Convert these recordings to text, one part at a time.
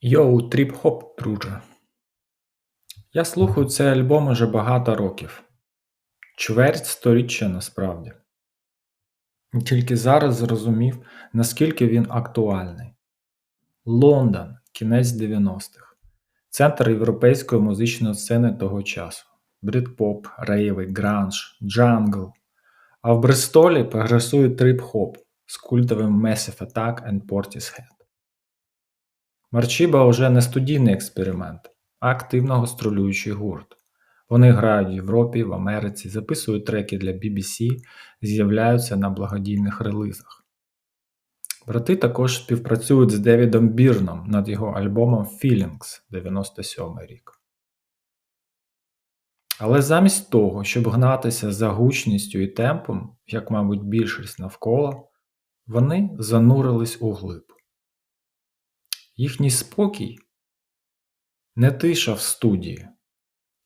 Йоу, тріп-хоп, друже. Я слухаю цей альбом уже багато років. Чверть сторіччя насправді. І Тільки зараз зрозумів, наскільки він актуальний. Лондон, кінець 90-х. Центр європейської музичної сцени того часу. Брит-поп, рейви, гранж, джангл. А в Бристолі прогресує трип-хоп з культовим Massive Attack and Portishead. Марчіба уже не студійний експеримент, а активно гастролюючий гурт. Вони грають в Європі, в Америці, записують треки для BBC, з'являються на благодійних релизах. Брати також співпрацюють з Девідом Бірном над його альбомом Feelings 97 рік. Але замість того, щоб гнатися за гучністю і темпом, як, мабуть, більшість навколо, вони занурились у глиб. Їхній спокій не тиша в студії,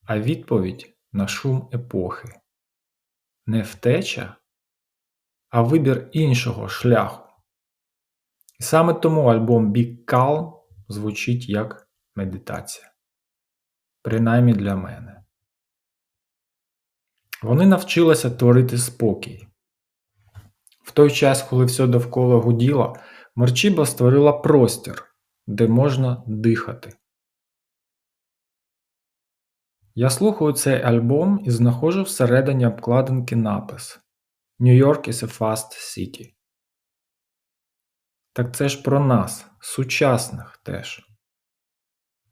а відповідь на шум епохи, не втеча, а вибір іншого шляху. І саме тому альбом Big Calm звучить як медитація. Принаймні для мене. Вони навчилися творити спокій. В той час, коли все довкола гуділо, Марчіба створила простір де можна дихати. Я слухаю цей альбом і знаходжу всередині обкладинки напис New York is a fast city. Так це ж про нас, сучасних теж.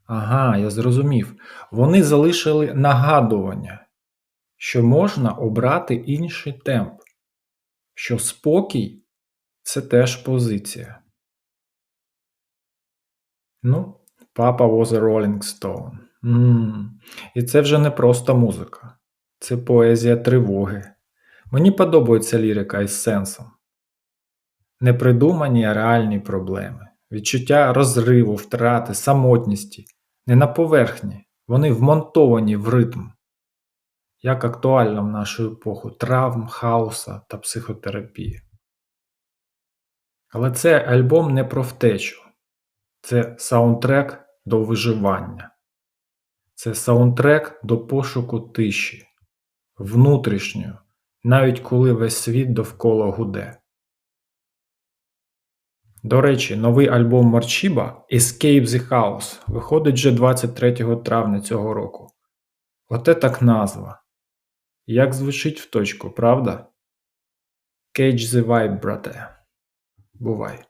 Ага, я зрозумів. Вони залишили нагадування, що можна обрати інший темп, що спокій це теж позиція. Ну, папа was a Rolling Stone. М І це вже не просто музика, це поезія тривоги. Мені подобається лірика із сенсом. Непридумані реальні проблеми, відчуття розриву, втрати, самотності, не на поверхні, вони вмонтовані в ритм, як актуально в нашу епоху травм, хаоса та психотерапії. Але це альбом не про втечу. Це саундтрек до виживання. Це саундтрек до пошуку тиші, внутрішньої, навіть коли весь світ довкола гуде. До речі, новий альбом Марчіба Escape the House виходить вже 23 травня цього року. Оте так назва. Як звучить в точку, правда? Cage the vibe, брате. Бувай.